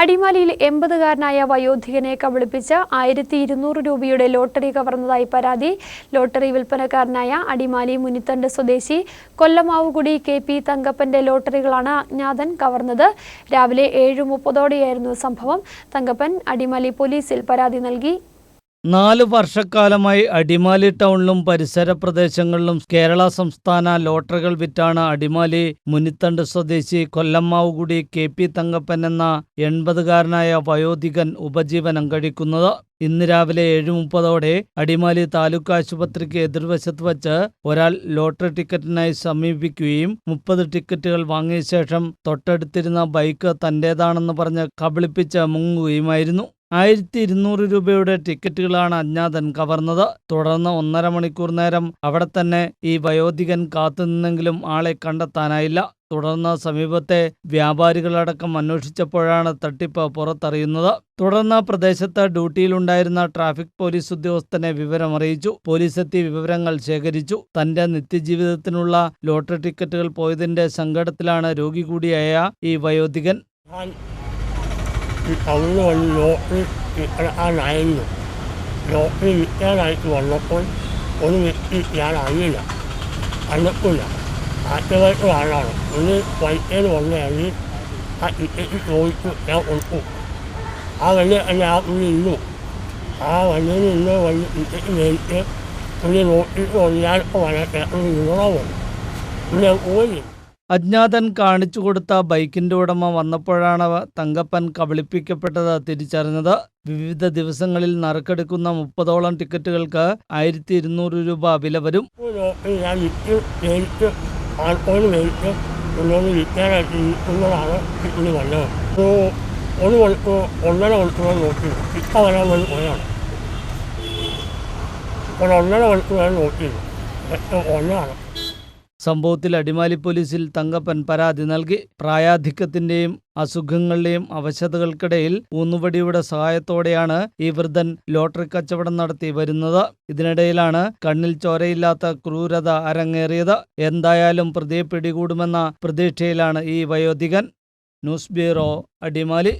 അടിമാലിയിൽ എൺപതുകാരനായ വയോധികനെ കബളിപ്പിച്ച് ആയിരത്തി ഇരുന്നൂറ് രൂപയുടെ ലോട്ടറി കവർന്നതായി പരാതി. ലോട്ടറി വിൽപ്പനക്കാരനായ അടിമാലി മുനിത്തണ്ട് സ്വദേശി കൊല്ലമാവുകുടി കെ പി തങ്കപ്പന്റെ ലോട്ടറികളാണ് അജ്ഞാതൻ കവർന്നത്. രാവിലെ ഏഴ് മുപ്പതോടെയായിരുന്നു സംഭവം. തങ്കപ്പൻ അടിമാലി പോലീസിൽ പരാതി നൽകി. നാല് വർഷക്കാലമായി അടിമാലി ടൗണിലും പരിസര പ്രദേശങ്ങളിലും കേരള സംസ്ഥാന ലോട്ടറികൾ വിറ്റാണ് അടിമാലി മുനിത്തണ്ട് സ്വദേശി കൊല്ലമ്മാവുകുടി കെ പി തങ്കപ്പൻ എന്ന എൺപതുകാരനായ വയോധികൻ ഉപജീവനം കഴിക്കുന്നത്. ഇന്ന് രാവിലെ ഏഴ് മുപ്പതോടെ അടിമാലി താലൂക്ക് ആശുപത്രിക്ക് എതിർവശത്ത് വച്ച് ഒരാൾ ലോട്ടറി ടിക്കറ്റിനായി സമീപിക്കുകയും മുപ്പത് ടിക്കറ്റുകൾ വാങ്ങിയ ശേഷം തൊട്ടടുത്തിരുന്ന ബൈക്ക് തന്റേതാണെന്ന് പറഞ്ഞ് കബളിപ്പിച്ച് മുങ്ങുകയുമായിരുന്നു. ആയിരത്തി ഇരുന്നൂറ് രൂപയുടെ ടിക്കറ്റുകളാണ് അജ്ഞാതൻ കവർന്നത്. തുടർന്ന് ഒന്നര മണിക്കൂർ നേരം അവിടെ തന്നെ ഈ വയോധികൻ കാത്തുനിന്നെങ്കിലും ആളെ കണ്ടെത്താനായില്ല. തുടർന്ന് സമീപത്തെ വ്യാപാരികളടക്കം അന്വേഷിച്ചപ്പോഴാണ് തട്ടിപ്പ് പുറത്തറിയുന്നത്. തുടർന്ന് പ്രദേശത്ത് ഡ്യൂട്ടിയിലുണ്ടായിരുന്ന ട്രാഫിക് പോലീസ് ഉദ്യോഗസ്ഥനെ വിവരമറിയിച്ചു. പോലീസെത്തി വിവരങ്ങൾ ശേഖരിച്ചു. തന്റെ നിത്യജീവിതത്തിനുള്ള ലോട്ടറി ടിക്കറ്റുകൾ പോയതിന്റെ സങ്കടത്തിലാണ് രോഗി കൂടിയായ ഈ വയോധികൻ. ഈ ടൗണിൽ വന്ന് ലോട്ടറി വിൽക്കാനായിരുന്നു ലോട്ടറി വിൽക്കാനായിട്ട് വന്നപ്പോൾ ഒരു വ്യക്തി ഞാൻ അറിയില്ല ആളാണ് ഒരു വൈകിട്ട് വന്നയാളി ആ ടിക്കറ്റ് ഞാൻ കൊടുത്തു ആ വലിയ ഞാൻ പുള്ളി ഇന്നു ആ വണ്ടിയിൽ നിന്ന് വന്ന് ടിക്കറ്റ് മേടിച്ച് പുള്ളി നോക്കിയിട്ട് അജ്ഞാതൻ കാണിച്ചു കൊടുത്ത ബൈക്കിന്റെ ഉടമ വന്നപ്പോഴാണ് തങ്കപ്പൻ കബളിപ്പിക്കപ്പെട്ടത്. തിരിച്ചറിഞ്ഞത് വിവിധ ദിവസങ്ങളിൽ നറുക്കെടുക്കുന്ന മുപ്പതോളം ടിക്കറ്റുകൾക്ക് ആയിരത്തി ഇരുന്നൂറ് രൂപ വില വരും. ഒരു മണിക്കൂർ ഒന്നര മണിക്കൂർ നോക്കി ഇപ്പം വരാൻ വേണ്ടി പോയാണ് ഒരു ഒന്നര മണിക്കൂറാണ് നോക്കിയത് ഒന്നാണ് സംഭവത്തിൽ അടിമാലി പോലീസിൽ തങ്കപ്പൻ പരാതി നൽകി. പ്രായാധിക്യത്തിന്റെയും അസുഖങ്ങളുടെയും അവശതകൾക്കിടയിൽ ഊന്നുവടിയുടെ സഹായത്തോടെയാണ് ഈ വൃദ്ധൻ ലോട്ടറി കച്ചവടം നടത്തി വരുന്നത്. ഇതിനിടയിലാണ് കണ്ണിൽ ചോരയില്ലാത്ത ക്രൂരത അരങ്ങേറിയത്. എന്തായാലും പ്രതിയെ പിടികൂടുമെന്ന പ്രതീക്ഷയിലാണ് ഈ വയോധികൻ. News bureau Adimali.